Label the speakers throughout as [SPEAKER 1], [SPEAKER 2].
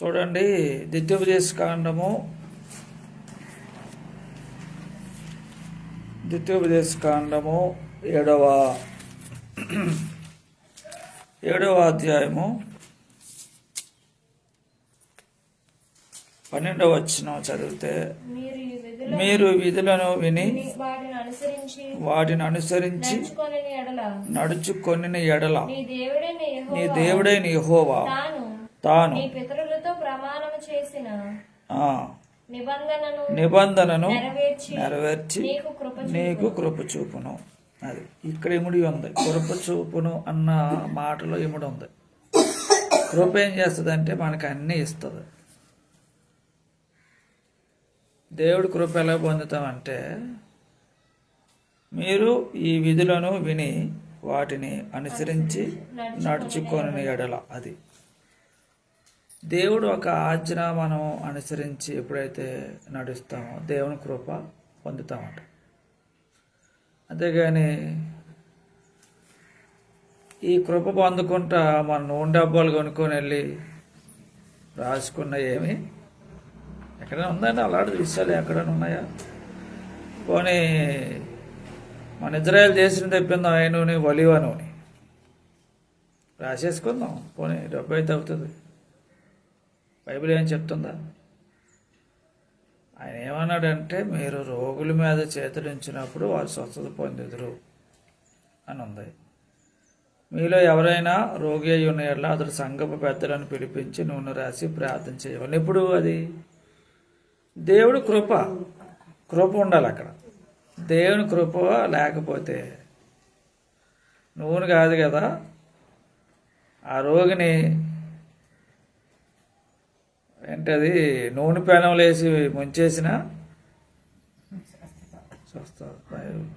[SPEAKER 1] చూడండి ద్వితీయోపదేశ కాండము ద్వితీయోపదేశ కాండము ఏడవ ఏడవ అధ్యాయము. పన్నెండవ వచ్చిన చదివితే
[SPEAKER 2] మీరు
[SPEAKER 1] విధులను విని
[SPEAKER 2] వాటిని అనుసరించి నడుచుకొని ఎడల. నీ
[SPEAKER 1] దేవుడైన యెహోవా
[SPEAKER 2] తాను
[SPEAKER 1] తాను
[SPEAKER 2] నీ పితరులతో ప్రమాణం చేసిన
[SPEAKER 1] ఆ,
[SPEAKER 2] నిబంధనను నెరవేర్చి నీకు కృప
[SPEAKER 1] చూపును. అది ఇక్కడ ఇముడి ఉంది. కృప చూపును అన్న మాటలో ఇముడి ఉంది. కృప ఏం చేస్తుంది అంటే మనకి అన్నీ ఇస్తుంది. దేవుడి కృప ఎలా పొందుతామంటే మీరు ఈ విధులను విని వాటిని అనుసరించి నడుచుకొని ఎడల అది. దేవుడు ఒక ఆజ్ఞ మనం అనుసరించి ఎప్పుడైతే నడుస్తామో దేవుని కృప పొందుతామట. అంతేగాని ఈ కృప పొందుకుంటా మన నూనె డబ్బాలు కొనుక్కొని వెళ్ళి రాసుకున్న ఏమి ఎక్కడైనా ఉందండి? అలాంటి విషయాలు ఎక్కడైనా ఉన్నాయా? పోనీ మన ఇజ్రాయెల్ దేశం తెప్పిందాం ఏ నూనె? ఒలివ నూనె. రాసేసుకుందాం. పోనీ డబ్బు అయితే అవుతుంది. బైబిల్ ఏం చెప్తుందా? ఆయన ఏమన్నాడంటే మీరు రోగుల మీద చేతులించినప్పుడు వారు స్వస్థత పొందిదురు అని ఉంది. మీలో ఎవరైనా రోగి అయి ఉన్న ఎడల అతడు సంగపు పెద్దలను పిలిపించి నూనె రాసి ప్రార్థన చేయవాలి ఎప్పుడు అది? దేవుడు కృప. కృప ఉండాలి అక్కడ. దేవుని కృప లేకపోతే నూనె కాదు కదా. ఆ రోగిని అంటే అది నూనె పెనంలో వేసి ముంచేసిన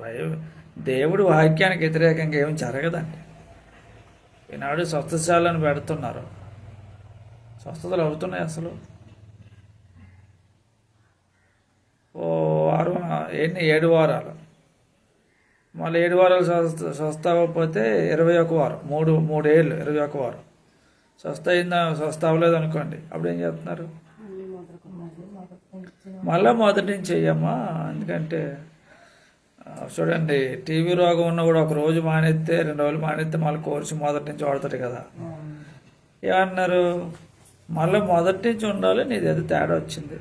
[SPEAKER 1] భయం దేవుడు వాక్యానికి వ్యతిరేకంగా ఏమి జరగదండి. ఈనాడు స్వస్థశాలను పెడుతున్నారు. స్వస్థతలు అవుతున్నాయి అసలు. ఓ వారం ఎన్ని? ఏడు వారాలు. మళ్ళీ ఏడు వారాలు స్వస్థ స్వస్థ అవ్వకపోతే ఇరవై ఒక వారం. మూడు మూడేళ్ళు ఇరవై ఒక వారం. స్వస్థ అయిందా స్వస్థ అవ్వలేదు అనుకోండి అప్పుడు ఏం చేస్తున్నారు? మళ్ళా మొదటి నుంచి చెయ్యమ్మా. ఎందుకంటే చూడండి టీవీ రోగం ఉన్న కూడా ఒక రోజు మానేస్తే రెండు రోజులు మానేస్తే మళ్ళీ కోర్సు మొదటి నుంచి వాడతాడు కదా. ఏమన్నారు? మళ్ళీ మొదటి నుంచి ఉండాలి నీది ఏదో తేడా వచ్చింది.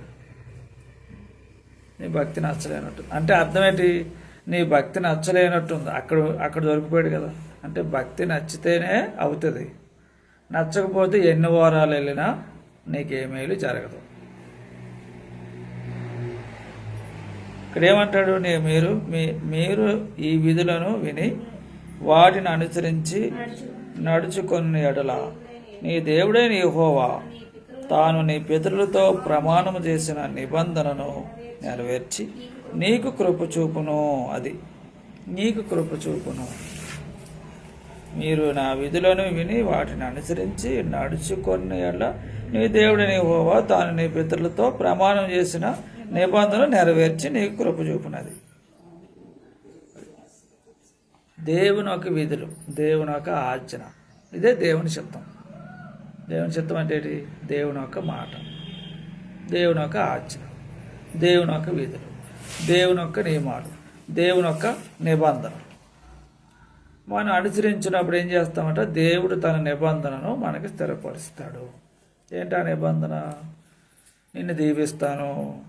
[SPEAKER 1] నీ భక్తి నచ్చలేనట్టు అంటే అర్థం ఏంటి? నీ భక్తి నచ్చలేనట్టుంది. అక్కడ అక్కడ దొరికిపోయాడు కదా. అంటే భక్తి నచ్చితేనే అవుతుంది. నచ్చకపోతే ఎన్ని వారాలు వెళ్ళినా నీకేమేలు జరగదు. ఇక్కడ ఏమంటాడు నీ మీరు మీ మీరు ఈ విధులను విని వాటిని అనుసరించి నడుచుకుని ఎడల. నీ దేవుడే నీ హోవా తాను నీ పితరులతో ప్రమాణం చేసిన నిబంధనను నెరవేర్చి నీకు కృప చూపును అది నీకు కృప చూపును. మీరు నా విధులను విని వాటిని అనుసరించి నడుచుకొని ఎడల నీ దేవుడిని హోవా తాను నీ పితరులతో ప్రమాణం చేసిన నిబంధనలు నెరవేర్చి నీకు కృప చూపునది. దేవుని ఒక విధులు దేవుని యొక్క ఆర్చన ఇదే దేవుని చిత్తం దేవుని చిత్తం అంటే ఏంటి? దేవుని యొక్క మాట. దేవుని యొక్క ఆజ్ఞ. దేవుని యొక్క విధులు. దేవుని యొక్క నియమాలు. దేవుని యొక్క నిబంధన మనం అనుసరించినప్పుడు ఏం చేస్తామంటే? దేవుడు తన నిబంధనను మనకి స్థిరపరుస్తాడు. ఏంటి ఆ నిబంధన? నిన్ను దీవిస్తాను.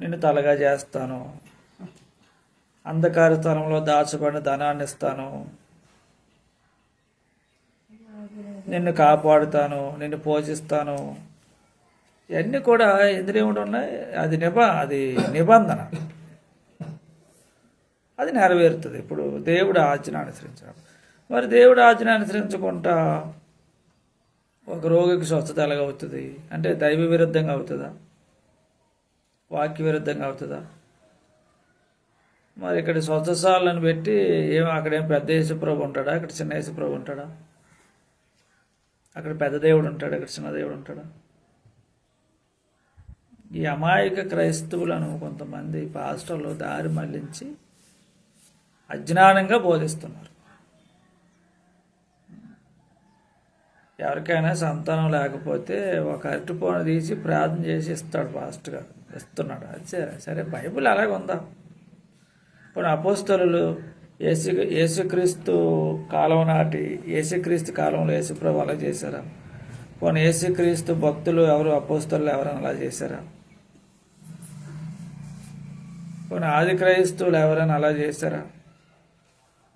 [SPEAKER 1] నిన్ను తలగా చేస్తాను. అంధకార స్థలంలో దాచబడిన ధనాన్ని ఇస్తాను. నిన్ను కాపాడుతాను. నిన్ను పోషిస్తాను. ఇవన్నీ కూడా ఎందులో ఏమిటి ఉన్నాయి. అది నిబ అది నిబంధన. అది నెరవేరుతుంది. ఇప్పుడు దేవుడు ఆజ్ఞ అనుసరించడం. మరి దేవుడు ఆజ్ఞ అనుసరించకుండా ఒక రోగికి స్వస్థత ఎలాగవుతుంది? అంటే దైవ విరుద్ధంగా అవుతుందా? వాక్య విరుద్ధంగా అవుతుందా? మరి ఇక్కడ స్వచ్ఛశాలను పెట్టి ఏం అక్కడేం పెద్ద యేసుప్రభు ఉంటాడా? ఇక్కడ చిన్న యేసుప్రభు ఉంటాడా? అక్కడ పెద్ద దేవుడు ఉంటాడు? ఇక్కడ చిన్న దేవుడు ఉంటాడా? ఈ అమాయక క్రైస్తవులను కొంతమంది పాస్టర్లు దారి మళ్ళించి అజ్ఞానంగా బోధిస్తున్నారు. ఎవరికైనా సంతానం లేకపోతే ఒక అరటిపోను తీసి ప్రార్థన చేసి ఇస్తాడు ఫాస్ట్గా ఇస్తున్నాడు. అదే సరే బైబుల్ బైబిల్ అలాగే ఉందా? ఇప్పుడు అపోస్తలు ఏసు యేసుక్రీస్తు కాలం నాటి యేసుక్రీస్తు కాలంలో యేసుప్రభు అలా చేశారా? పోనీ యేసుక్రీస్తు భక్తులు ఎవరు అపోస్తలు ఎవరైనా అలా చేశారా? పోనీ ఆది క్రైస్తువులు ఎవరైనా అలా చేశారా?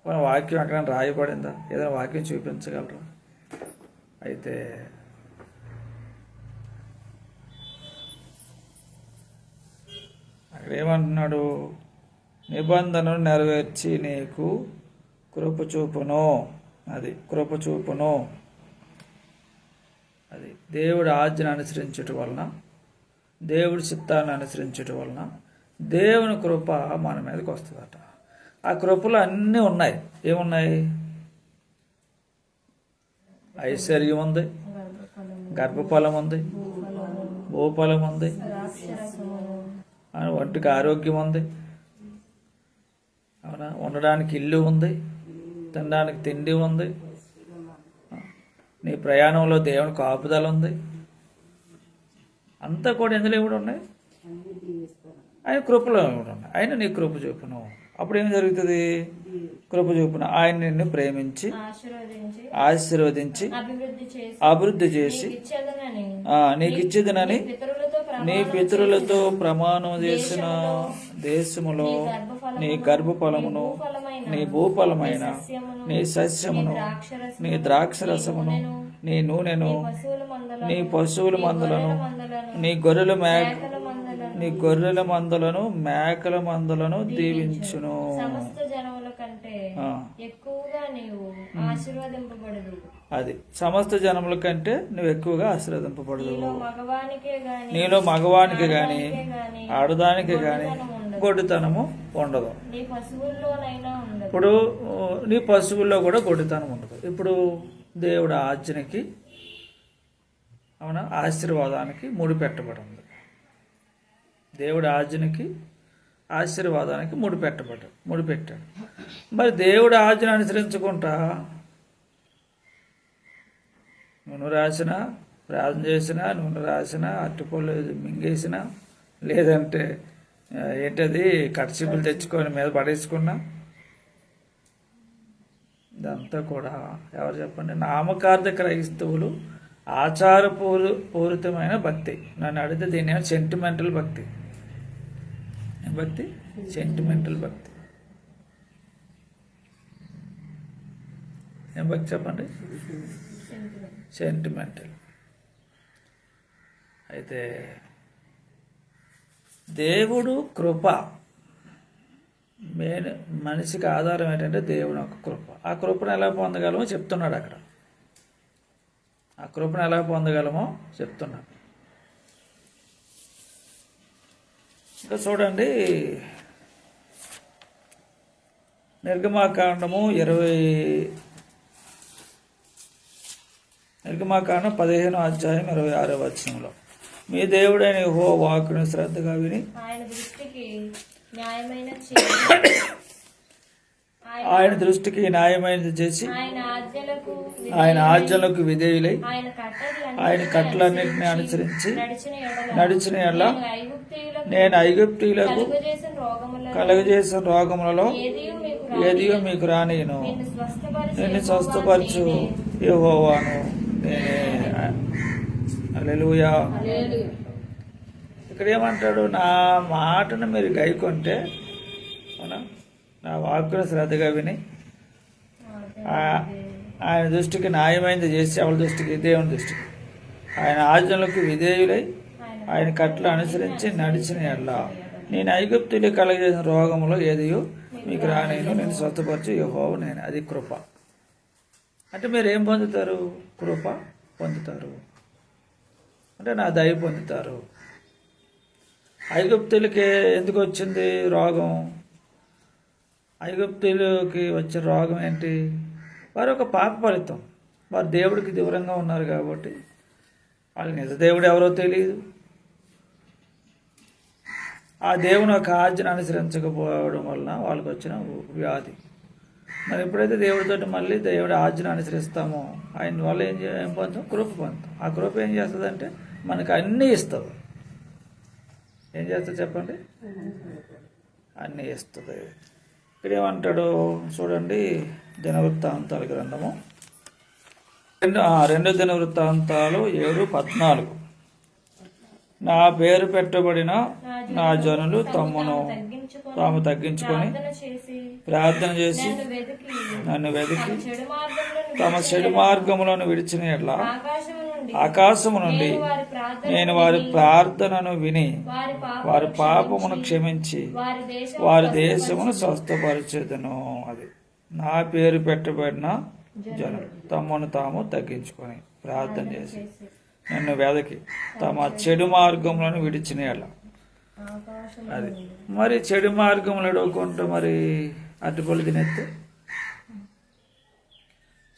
[SPEAKER 1] పోనీ వాక్యం ఎక్కడైనా రాయబడిందా? ఏదైనా వాక్యం చూపించగలరా? అయితే అక్కడ ఏమంటున్నాడు? నిబంధనను నెరవేర్చి నీకు కృపచూపును అది కృపచూపును అది దేవుడు ఆజ్ఞను అనుసరించటం వలన దేవుడి చిత్తాన్ని అనుసరించటం వలన దేవుని కృప మన మీదకి వస్తుందట. ఆ కృపలు అన్నీ ఉన్నాయి. ఏమున్నాయి? ఐశ్వర్యం ఉంది గర్భఫలం ఉంది భూఫలం ఉంది ఒంటికి ఆరోగ్యం ఉంది. అవునా? ఉండడానికి ఇల్లు ఉంది తినడానికి తిండి ఉంది. నీ ప్రయాణంలో దేవుని కాపుదల ఉంది. అంతా కూడా ఎందులో కూడా ఉన్నాయి? ఆయన కృపలో కూడా ఉన్నాయి. ఆయన నీ కృప చూపును. అప్పుడు ఏం జరుగుతుంది? కృప చూపును ఆయన నిన్ను ప్రేమించి
[SPEAKER 2] ఆశీర్వదించి అభివృద్ధి చేసి
[SPEAKER 1] నీకు ఇచ్చేదనని నీ పితరులతో ప్రమాణం చేసిన దేశములో నీ గర్భఫలమును నీ భూఫలమైన నీ సస్యమును నీ ద్రాక్షరసమును నీ నూనెను నీ పశువుల మందలను నీ గొర్రెల మేక నీ గొర్రెల మందలను మేకల మందలను దీవించును.
[SPEAKER 2] సమస్త జనముల కంటే
[SPEAKER 1] ఆ,
[SPEAKER 2] ఎక్కువగా నీవు ఆశీర్వదింపబడదు.
[SPEAKER 1] అది సమస్త జనముల కంటే నువ్వు ఎక్కువగా ఆశీర్వదింపబడదు.
[SPEAKER 2] నీలో మగవానికే గాని
[SPEAKER 1] ఆడదానికి గాని గొడ్డుతనము ఉండదు. ఇప్పుడు నీ పశువుల్లో కూడా గొడ్డుతనం ఉండదు. ఇప్పుడు దేవుడు ఆజ్ఞకి అవునా ఆశీర్వాదానికి ముడిపెట్టబడింది. దేవుడు ఆజ్ఞకి ఆశీర్వాదానికి ముడిపెట్టబడ్డ ముడిపెట్టాడు. మరి దేవుడు ఆజ్ఞను అనుసరించుకుంటా? నూనె రాసిన ప్రార్థన చేసిన నూనె రాసిన అట్టుపళ్ళు మింగేసిన లేదంటే ఏంటది కట్సిపులు తెచ్చుకొని మీద పడేసుకున్నా? ఇదంతా కూడా ఎవరు చెప్పండి? నామకార్థ క్రైస్తవులు ఆచారపూరు పూరితమైన భక్తి. నన్ను అడిగితే దీని సెంటిమెంటల్ భక్తి. భక్తి సెంటిమెంటల్ భక్తి. ఏం భక్తి చెప్పండి? సెంటిమెంటల్ అయితే దేవుడు కృప. మెయిన్ మనిషికి ఆధారం ఏంటంటే దేవుని యొక్క కృప. ఆ కృపను ఎలా పొందగలమో చెప్తున్నాడు అక్కడ. ఆ కృపను ఎలా పొందగలమో చెప్తున్నాడు. ఇంకా చూడండి. నిర్గమాకాండము ఇరవై నిర్గమాకాండం పదిహేను అధ్యాయం ఇరవై ఆరో వచనంలో. మీ దేవుడైన హో వాకును శ్రద్ధగా విని
[SPEAKER 2] ఆయన దృష్టికి న్యాయమైన ఆయన
[SPEAKER 1] దృష్టికి న్యాయమైనది చేసి
[SPEAKER 2] ఆయన ఆజ్ఞలకు
[SPEAKER 1] విధేయులై
[SPEAKER 2] ఆయన
[SPEAKER 1] కట్టలన్నింటినీ అనుసరించి
[SPEAKER 2] నడిచిన ఎడల
[SPEAKER 1] ఎడల
[SPEAKER 2] నేను ఐగుప్తీయులకు
[SPEAKER 1] ఐగుప్తీయులకు
[SPEAKER 2] కలుగజేసిన
[SPEAKER 1] రోగములలో
[SPEAKER 2] ఏదియు మీకు
[SPEAKER 1] రానియను.
[SPEAKER 2] నిన్ను స్వస్థపరిచి
[SPEAKER 1] యెహోవాను నేనే. ఇక్కడ ఏమంటాడు? నా మాటను మీరు గైకొంటే నా వాక్కును శ్రద్ధగా విని. ఆయన దృష్టికి న్యాయమైనది చేసి ఎవరి దృష్టికి? దేవుని దృష్టికి. ఆయన ఆజ్ఞలకు విధేయులై ఆయన కట్లు అనుసరించి నడిచిన ఎడ్ల. నేను ఐగుప్తులు కలగజేసిన రోగంలో ఏదియో మీకు రానేను. నేను స్వస్థపరచు యహోవు నేను. అది కృప. అంటే మీరు ఏం పొందుతారు? కృప పొందుతారు. అంటే నా దయ పొందుతారు. ఐగుప్తులకి ఎందుకు వచ్చింది రోగం? ఐగుప్తులకి వచ్చే రోగం ఏంటి? వారు ఒక పాప ఫలితం. వారు దేవుడికి దూరంగా ఉన్నారు కాబట్టి వాళ్ళు నిజ దేవుడు ఎవరో తెలియదు ఆ దేవుని యొక్క ఆజ్ఞను అనుసరించకపోవడం వలన వాళ్ళకి వచ్చిన వ్యాధి. మరి ఎప్పుడైతే దేవుడితో మళ్ళీ దేవుడి ఆజ్ఞను అనుసరిస్తామో ఆయన వల్ల ఏం ఏం పొందుతాం? కృప పొందుతాం. ఆ కృప ఏం చేస్తుందంటే మనకు అన్నీ ఇస్తుంది. ఏం చేస్తుంది చెప్పండి? అన్నీ ఇస్తుంది. ఇక్కడేమంటాడు చూడండి దినవృత్తాంతాల గ్రంథము. రెండు రెండు దినవృత్తాంతాలు ఏడు పద్నాలుగు. నా పేరు పెట్టబడిన నా జనులు తమ్మును తాము తగ్గించుకొని
[SPEAKER 2] ప్రార్థన చేసి నన్ను వెతికి మార్గంలో
[SPEAKER 1] తమ చెడు మార్గములను విడిచిన
[SPEAKER 2] ఎట్లా
[SPEAKER 1] ఆకాశము నుండి
[SPEAKER 2] నేను వారి ప్రార్థన
[SPEAKER 1] నేను వారి ప్రార్థనను విని
[SPEAKER 2] వారి పాప
[SPEAKER 1] వారి పాపమును క్షమించి
[SPEAKER 2] వారి దేశం
[SPEAKER 1] వారి దేశమును స్వస్థపరచుదును అది. నా పేరు పెట్టబడిన జనులు. తమను తాము తగ్గించుకొని ప్రార్థన చేసి నన్ను వెదకి తమ చెడు మార్గములను విడిచిన
[SPEAKER 2] ఆకాశం
[SPEAKER 1] అది. మరి చెడు మార్గములు అడుగుకుంటూ మరి అట్టుపళ్ళు తినేస్తే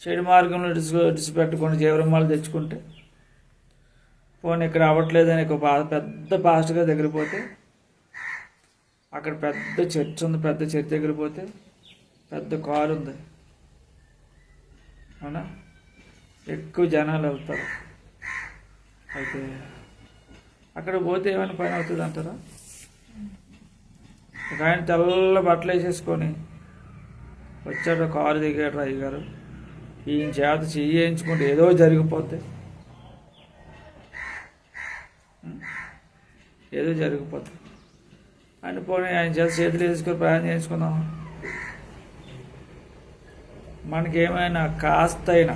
[SPEAKER 1] చెడు మార్గంలో విడిచి విడిచిపెట్టకుండా జీవరమ్మాలు తెచ్చుకుంటే? పోనీ ఇక్కడ అవ్వట్లేదని ఒక బా పెద్ద పాస్ట్గా దగ్గర పోతే అక్కడ పెద్ద చర్చ్ ఉంది పెద్ద చర్చ్ దగ్గర పోతే పెద్ద కారు ఉంది. అవునా? ఎక్కువ జనాలు అవుతారు. అయితే అక్కడ పోతే ఏమైనా పని అవుతుంది అంటారా? ఒక ఆయన తెల్ల బట్టలు వేసేసుకొని వచ్చాడు కారు దిగాడు అయ్యగారు. ఈయన చేత చెయ్యి వేయించుకుంటే ఏదో జరిగిపోతే ఏదో జరిగిపోతుంది. అని పోనీ ఆయన చేత చేతులు వేసుకొని ప్రయాణం చేయించుకుందాం మనకేమైనా కాస్తైనా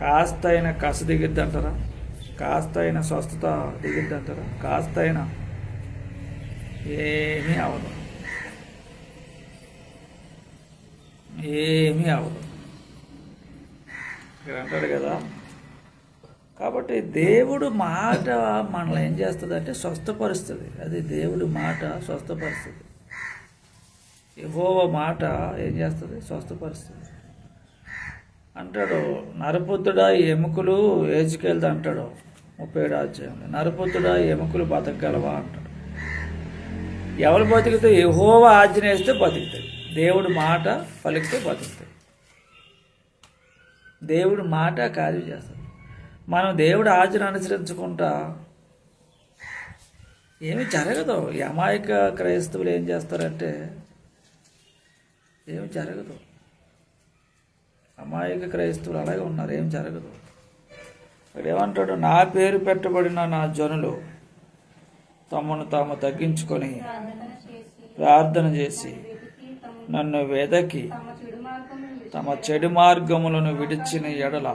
[SPEAKER 1] కాస్త అయినా కస దిగిద్ది అంటారా కాస్తైనా స్వస్థత దిగిద్ది అంటారా కాస్తైనా ఏమీ అవదు. ఏమీ అవదు. ఇక్కడ అంటాడు కదా కాబట్టి దేవుడు మాట మనల్ని ఏం చేస్తుంది అంటే స్వస్థపరుస్తుంది. అది దేవుడి మాట స్వస్థపరుస్తుంది. యెహోవా మాట ఏం చేస్తుంది? స్వస్థపరుస్తుంది. అంటాడు నరపుత్రుడా ఎముకలు ఏచుకెళ్తా అంటాడు. ముప్పై ఏడు అధ్యాయంలో నరపుత్రుడా ఎముకలు బతకగలవా అంటాడు. ఎవరు బతికితే? ఎహోవ ఆజ్ఞేస్తే బతుకుతాయి. దేవుడి మాట పలికితే బతుకుతాయి. దేవుడి మాట కార్యం చేస్తాడు మనం దేవుడు ఆజ్ఞను అనుసరించుకుంటా? ఏమి జరగదు. ఈ అమాయక క్రైస్తవులు ఏం చేస్తారంటే ఏమి జరగదు. అమాయక క్రైస్తవులు అలాగే ఉన్నారు. ఏం జరగదు. ఇక్కడ ఏమంటాడు? నా పేరు పెట్టబడిన నా జనులు తమను తాము తగ్గించుకొని
[SPEAKER 2] ప్రార్థన చేసి
[SPEAKER 1] నన్ను వెదకి
[SPEAKER 2] తమ చెడు
[SPEAKER 1] మార్గములను విడిచిన ఎడల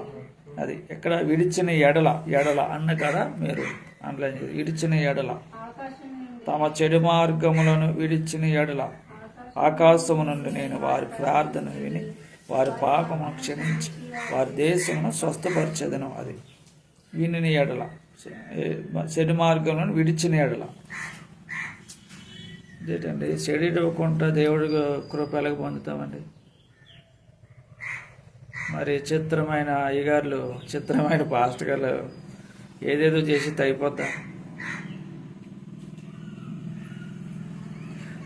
[SPEAKER 1] అది ఎక్కడ విడిచిన ఎడల ఎడల అన్న కదా మీరు ఆన్లైన్ విడిచిన ఎడల. తమ చెడు మార్గములను విడిచిన ఎడల. ఆకాశము నుండి నేను వారి ప్రార్థన విని వారి పాపమును క్షమించి వారి దేశమును స్వస్థపరిచేదను అది. వినిన ఎడల. చెడు మార్గములను విడిచిన ఎడల. ఏంటండి చెడు ఇవ్వకుండా దేవుడు కృప ఎలాగ పొందుతామండి? మరి చిత్రమైన అయ్యగారులు చిత్రమైన పాస్టర్ గారు ఏదేదో చేసి తగ్గిపోతా.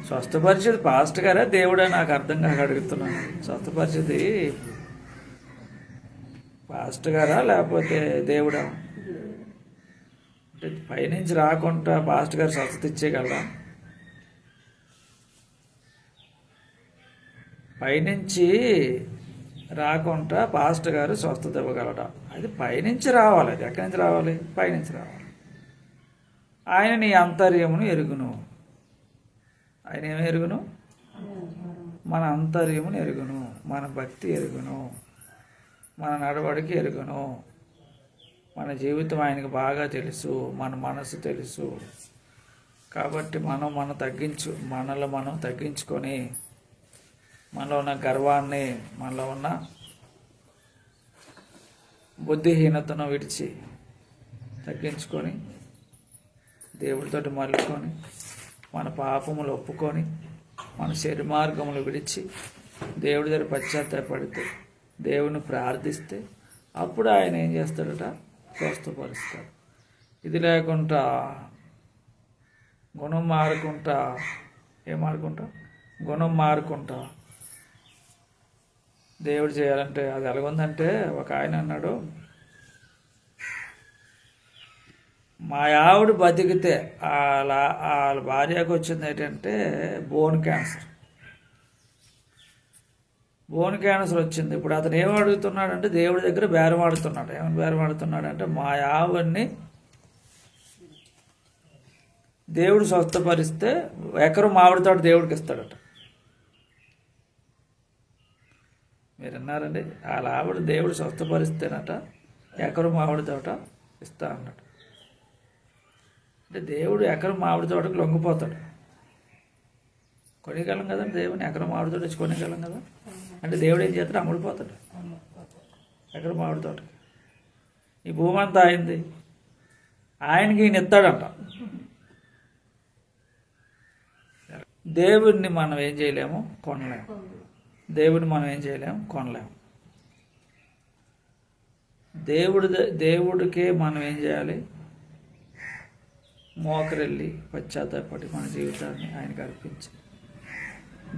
[SPEAKER 1] స్వస్థపరిచేది పాస్ట్ గారా దేవుడా నాకు అర్థం కాక అడుగుతున్నాను. స్వస్థపరిచేది పాస్ట్ గారా లేకపోతే దేవుడా? అంటే పైనుంచి రాకుండా పాస్ట్ గారు స్వస్థత ఇచ్చేయగలరా? పైనుంచి రాకుండా పాస్టర్ గారు స్వస్థత ఇవ్వగలడా అది పైనుంచి రావాలి. అది ఎక్కడి నుంచి రావాలి? పైనుంచి రావాలి. ఆయన నీ అంతర్యమును ఎరుగును. ఆయన ఏమి ఎరుగును? మన అంతర్యమును ఎరుగును. మన భక్తి ఎరుగును. మన నడవడికి ఎరుగును. మన జీవితం ఆయనకు బాగా తెలుసు. మన మనసు తెలుసు. కాబట్టి మనం మనం తగ్గించు మనలో మనం తగ్గించుకొని మనలో ఉన్న గర్వాన్ని మనలో ఉన్న బుద్ధిహీనతను విడిచి తగ్గించుకొని దేవుడితోటి మలుకొని మన పాపములు ఒప్పుకొని మన శరీర మార్గములు విడిచి దేవుడి దగ్గర పశ్చాత్తాపడితే దేవుని ప్రార్థిస్తే అప్పుడు ఆయన ఏం చేస్తాడట? స్వస్థపరుస్తాడు. ఇది లేకుండా గుణం మారుకుంటా ఏం మారుకుంటా? గుణం మారుకుంటా. దేవుడు చేయాలంటే అది ఎలాగుందంటే ఒక ఆయన అన్నాడు మా ఆవిడ బతికితే వాళ్ళ వాళ్ళ భార్యకు వచ్చింది ఏంటంటే బోన్ క్యాన్సర్ బోన్ క్యాన్సర్ వచ్చింది. ఇప్పుడు అతను ఏం అడుగుతున్నాడంటే దేవుడి దగ్గర బేరం ఆడుతున్నాడు. ఏమని బేరం ఆడుతున్నాడంటే మా ఆవిడ్ని దేవుడు స్వస్థపరిస్తే ఎకరం మామిడి తోట దేవుడికి ఇస్తాడట. మీరు విన్నారండి వాళ్ళ ఆవిడ దేవుడు స్వస్థపరిస్తేనట ఎకరం మామిడి తోట ఇస్తా అన్నాడు. అంటే దేవుడు ఎకరం మామిడి తోటకు లొంగిపోతాడు. కొనిగలం కదా దేవుని ఎకరం మామిడి తోట వచ్చి కొనిగలం కదా? అంటే దేవుడు ఏం చేస్తాడు? అమ్ముడిపోతాడు. ఎకరం మామిడి తోటకి. ఈ భూమి అంతా అయింది. ఆయనకి ఈయన ఇస్తాడంట. దేవుడిని మనం ఏం చేయలేము? కొనలేము. దేవుడిని మనం ఏం చేయలేము కొనలేము దేవుడి ద- దేవుడికే మనం ఏం చేయాలి? మోకరెళ్ళి పశ్చాత్తాపడి మన జీవితాన్ని ఆయనకు అర్పించాలి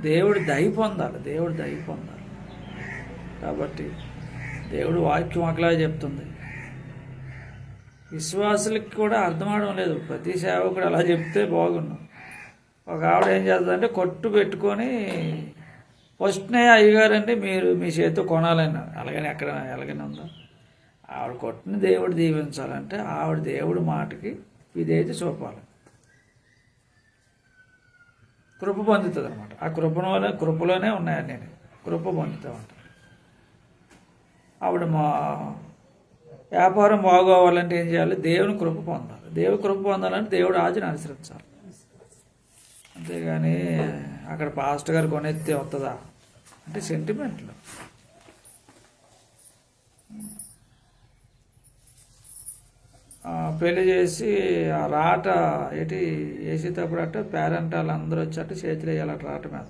[SPEAKER 1] దేవుడి దయ పొందాలి. దేవుడి దయ పొందాలి. కాబట్టి దేవుడు వాక్యం ఒకలా చెప్తుంది. విశ్వాసులకి కూడా అర్థం అవడం లేదు. ప్రతి సేవకుడు అలా చెప్తే బాగుండు. ఒక ఆవిడ ఏం చేస్తుందంటే కొట్టు పెట్టుకొని వస్తున్నాయి అయ్యగారండి మీరు మీ చేతితో కొనాలన్నారు. అలాగని ఎక్కడ ఎలాగని ఉందా? ఆవిడ కొట్టిన దేవుడు దీవించాలంటే ఆవిడ దేవుడి మాటకి ఇదైతే చూపాలి. కృప పొందుతుంది అనమాట ఆ కృపలోనే కృపలోనే ఉన్నాయి నేను కృప పొందుతామంట. ఆవిడ మా వ్యాపారం బాగోవాలంటే ఏం చేయాలి? దేవుని కృప పొందాలి. దేవుని కృప పొందాలంటే దేవుడు ఆజ్ఞను అనుసరించాలి. అంతేగాని అక్కడ పాస్ట్ గారు కొనెత్తే వస్తుందా అంటే సెంటిమెంట్లు పెళ్ళి చేసి ఆ రాట ఏంటి వేసేటప్పుడు అట్ట పేరెంట్ వాళ్ళందరూ వచ్చి చేతులు వేయాలట రాట మీద.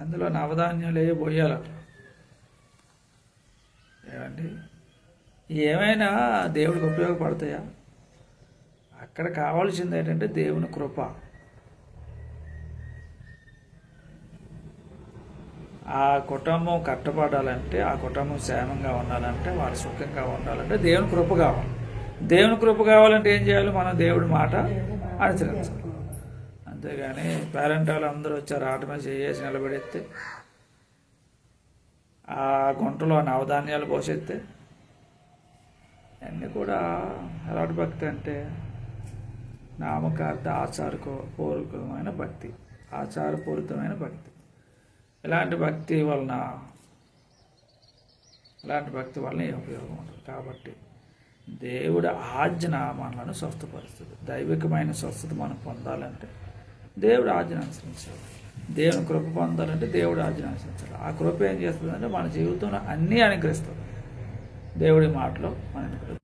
[SPEAKER 1] అందులో నవధాన్యాలు ఏ పోయాలట. ఏమండి? ఏమైనా దేవుడికి ఉపయోగపడతాయా? అక్కడ కావాల్సింది ఏంటంటే దేవుని కృప. ఆ కుటుంబం కట్టబడాలంటే ఆ కుటుంబం క్షేమంగా ఉండాలంటే వాళ్ళు సుఖంగా ఉండాలంటే దేవుని కృప కావాలి. దేవుని కృప కావాలంటే ఏం చేయాలి? మనం దేవుడి మాట అనుసరించాలి అంతేగాని పేరెంట్ వాళ్ళు అందరూ వచ్చారు ఆటమే మీద చేసి నిలబెడితే ఆ గుంటలో నవధాన్యాలు పోసేస్తే అన్నీ కూడా ఎలాంటి భక్తి అంటే నామకార్థ ఆచారపూర్వకమైన భక్తి ఆచారపూరితమైన భక్తి. ఇలాంటి భక్తి వలన ఇలాంటి భక్తి వలన ఏ ఉపయోగం ఉండదు. కాబట్టి దేవుడి ఆజ్ఞ మనలను స్వస్థపరుస్తుంది దైవికమైన స్వస్థత మనం పొందాలంటే దేవుడు ఆజ్ఞ అనుసరించాలి. దేవుని కృప పొందాలంటే దేవుడు ఆజ్ఞ అనుసరించాలి. ఆ కృప ఏం చేస్తుందంటే మన జీవితంలో అన్నీ అనుగ్రహిస్తుంది దేవుడి మాటలో మన